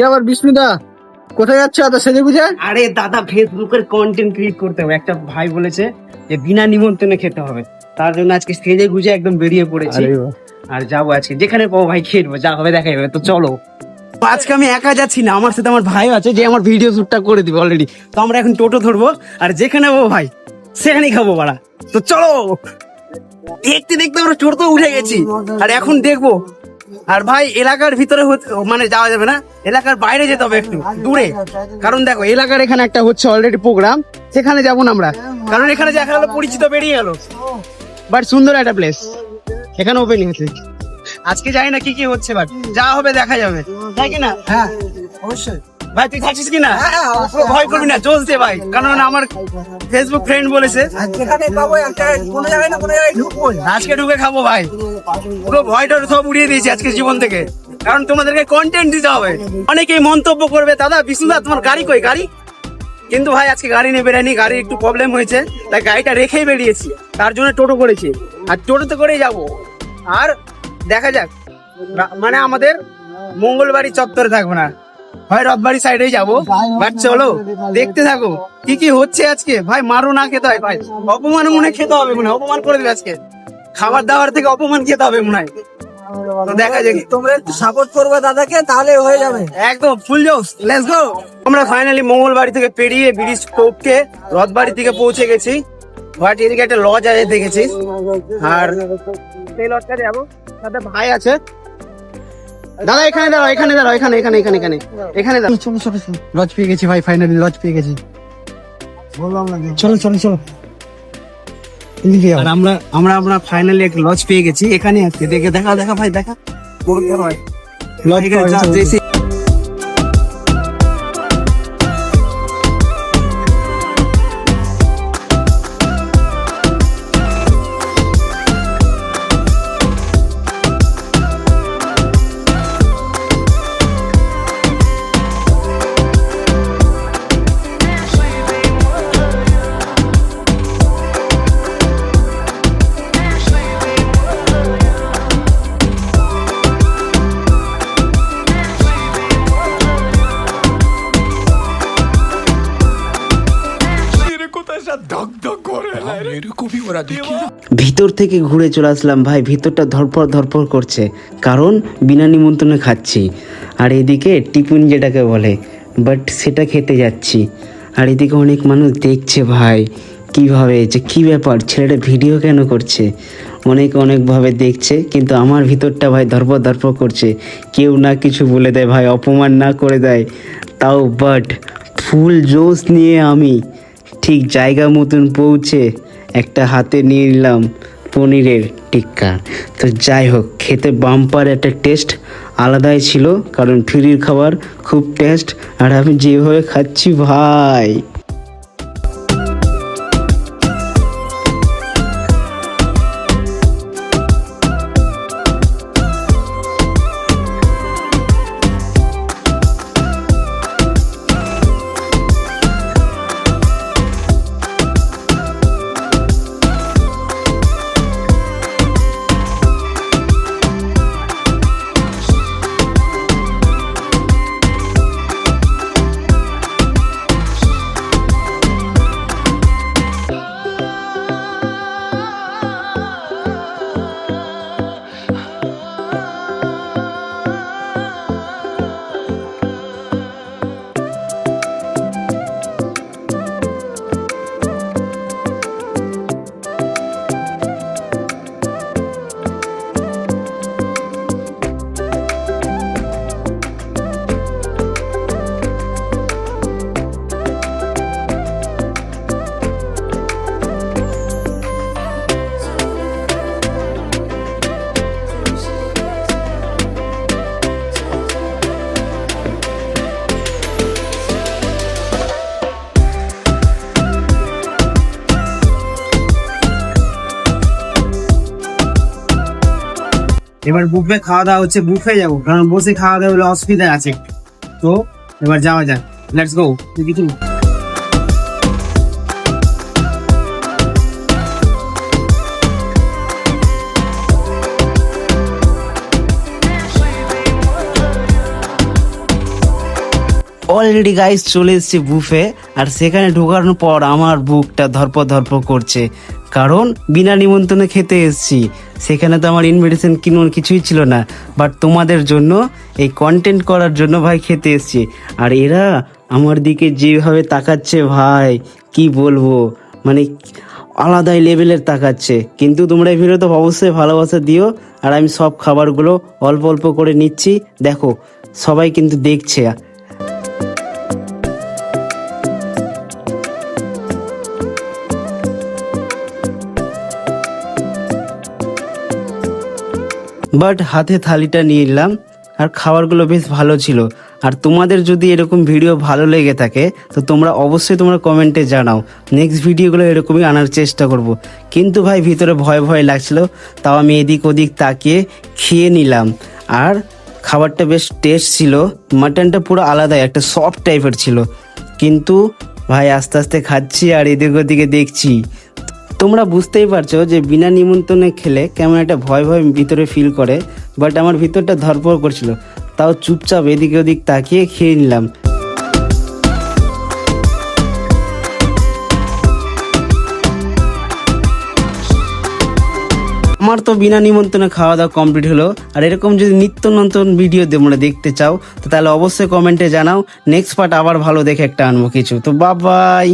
কি আবার বিষ্ণুদা? কোথায় যাচ্ছ এত সেজে বুঝে আরে দাদা ফেসবুকের কন্টেন্ট ক্রিয়েট করতে হবে। একটা ভাই বলেছে যে বিনা নিমন্ত্রণে খেতে হবে। তার জন্য আজকে স্টেজে গুজে একদম বেরিয়ে পড়েছি। আর যাব আজকে। যেখানে পাবো ভাই খেয়ে নেব। যা হবে দেখা যাবে। তো চলো। আজকে আমি একা যাচ্ছি না। আমার সাথে আমার ভাই আছে যে আমার ভিডিও শুটটা করে দিবে অলরেডি তো আমরা এখন টোটো ধরবো। আর যেখানে পাবো ভাই সেখানেই খাব বাড়া তো চলো। দেখতে দেখতে আমরা টোটো উঠে গেছি। আর এখন দেখব আর ভাই, এলাকার ভিতরে মানে যাওয়া যাবে না, এলাকার বাইরে যেতে হবে একটু, দূরে। কারণ দেখো, এলাকার এখানে একটা হচ্ছে অলরেডি প্রোগ্রাম সেখানে যাব না আমরা। কারণ এখানে দেখা গেলো পরিচিত বেরিয়ে গেলো। বাট সুন্দর একটা প্লেস এখানে ওপেনিং হচ্ছে আজকে জানি না কি কি হচ্ছে বাট যা হবে দেখা যাবে। তাই কি না? হ্যাঁ অবশ্যই। ভাই তুই থাকছিস কি না? হ্যাঁ, ভয় করবি না চলছে ভাই। কারণ আমার ফেসবুক ফ্রেন্ড বলেছে। আজকে ঢুকে খাব ভাই। পুরো ভয়টা সব উড়িয়ে দিয়েছি আজকে জীবন থেকে। কারণ তোমাদেরকে কন্টেন্ট দিতে হবে। অনেকেই মন্তব্য করবে দাদা বিষ্ণুদা তোমার গাড়ি কই? গাড়ি? কিন্তু ভাই আজকে গাড়ি নিয়ে বেরানি গাড়ি একটু প্রবলেম হয়েছে। তাই গাড়িটা রেখেই বেরিয়েছি। তার জন্য টোটো করেছি। আর টোটোতে করেই যাব। আর দেখা যাক মানে আমাদের মঙ্গলবাড়ি চত্বরে থাকব না। হয় রথবাড়ি সাইডেই যাব। বাট চলো দেখতে থাকো। কি কি হচ্ছে আজকে? ভাই মারো না খেতে হয় ভাই। অপমান মনে খেতে হবে মনে অপমান করে দেবে আজকে। খাবার দাবার থেকে অপমান খেতে হবে মনে হয়। তো দেখা যাক। তোমরা একটু সাপোর্ট করবে দাদাকে তাহলে হয়ে যাবে। একদম ফুল জোস লেটস গো আমরা ফাইনালি মঙ্গলবাড়ি থেকে পেরিয়ে ব্রিজ টোপকে রথবাড়ি থেকে পৌঁছে গেছি। বাট এদিকে একটা লজ আছে দেখেছি আর সেই লজটা যাব। সাথে ভাই আছে। দাদা এখানে দাঁড়াও এখানে দাঁড়াও এখানে এখানে এখানে এখানে এখানে দাঁড়াও। চলো চলো চলো। লজ পেয়ে গেছি ভাই ফাইনালি লজ পেয়ে গেছি। বললাম না চলো চলো চলো। আর আমরা আমরা আমরা ফাইনালি একটা লজ পেয়ে গেছি। এখানে আজকে দেখে দেখা দেখা ভাই দেখা। লজ এরকমই ওরা দেখি ভিতর থেকে ঘুরে চলে আসলাম ভাই ভিতরটা ধরপর ধরপর করছে। কারণ বিনা নিমন্ত্রণে খাচ্ছি। আর এদিকে টিফিন যেটাকে বলে বাট সেটা খেতে যাচ্ছি। আর এদিকে অনেক মানুষ দেখছে ভাই কীভাবে যে কী ব্যাপার ছেলেটা ভিডিও কেন করছে? অনেক অনেকভাবে দেখছে কিন্তু আমার ভিতরটা ভাই ধর্প ধর্প করছে। কেউ না কিছু বলে দেয় ভাই অপমান না করে দেয়। তাও বাট ফুল জোশ নিয়ে আমি ঠিক জায়গা মতন পৌঁছে একটা হাতে নিয়ে নিলাম পনিরের টিক্কা। তো যাই হোক, খেতে বাম্পার একটা টেস্ট আলাদাই ছিল, কারণ ফ্রির খাবার খুব টেস্ট আর আমি যেভাবে খাচ্ছি ভাই। এবার বুফে খাওয়া দাওয়া হচ্ছে বুফে যাব। কারণ বসে খাওয়া দাওয়া হলে অসুবিধা আছে তো, এবার যাওয়া যাক। লেটস গো কিছু অলরেডি গাইস চলে এসেছি বুফে আর সেখানে ঢোকানোর পর আমার বুকটা ধরপ ধরপ করছে। কারণ বিনা নিমন্ত্রণে খেতে এসেছি। সেখানে তো আমার ইনভিটেশন কিনুন কিছুই ছিল না। বাট তোমাদের জন্য, এই কন্টেন্ট করার জন্য ভাই খেতে এসেছি। আর এরা আমার দিকে যেভাবে তাকাচ্ছে ভাই, কি বলব? মানে আলাদাই লেভেলের তাকাচ্ছে। কিন্তু তোমরা এই ভিডিওতে অবশ্যই ভালোবাসা দিও। আর আমি সব খাবারগুলো অল্প অল্প করে নিচ্ছি। দেখো, সবাই কিন্তু দেখছে। বাট হাতে থালিটা নিয়ে নিলাম আর খাবারগুলো বেশ ভালো ছিল। আর তোমাদের যদি এরকম ভিডিও ভালো লেগে থাকে, তো তোমরা অবশ্যই তোমরা কমেন্টে জানাও। নেক্সট ভিডিওগুলো এরকমই আনার চেষ্টা করব। কিন্তু ভাই, ভিতরে ভয় ভয় লাগছিল, তাও আমি এদিক ওদিক তাকিয়ে খেয়ে নিলাম। আর খাবারটা বেশ টেস্ট ছিল মাটনটা পুরো আলাদা একটা সফট টাইপের ছিল। কিন্তু ভাই, আস্তে আস্তে খাচ্ছি আর এদিক ওদিকে দেখছি। তোমরা বুঝতেই পারছ যে বিনা নিমন্ত্রণে খেলে কেমন একটা ভয় ভয় ভিতরে ফিল করে বাট আমার ভিতরটা ধরপড় করছিল। তাও চুপচাপ এদিকে ওদিক তাকিয়ে খেয়ে নিলাম। আমার তো বিনা নিমন্ত্রণে খাওয়া দাওয়া কমপ্লিট হলো। আর এরকম যদি নিত্য নতুন ভিডিও তোমরা দেখতে চাও, তো তাহলে অবশ্যই কমেন্টে জানাও। নেক্সট পার্ট আবার ভালো দেখে একটা আনব কিছু। তো বাবাই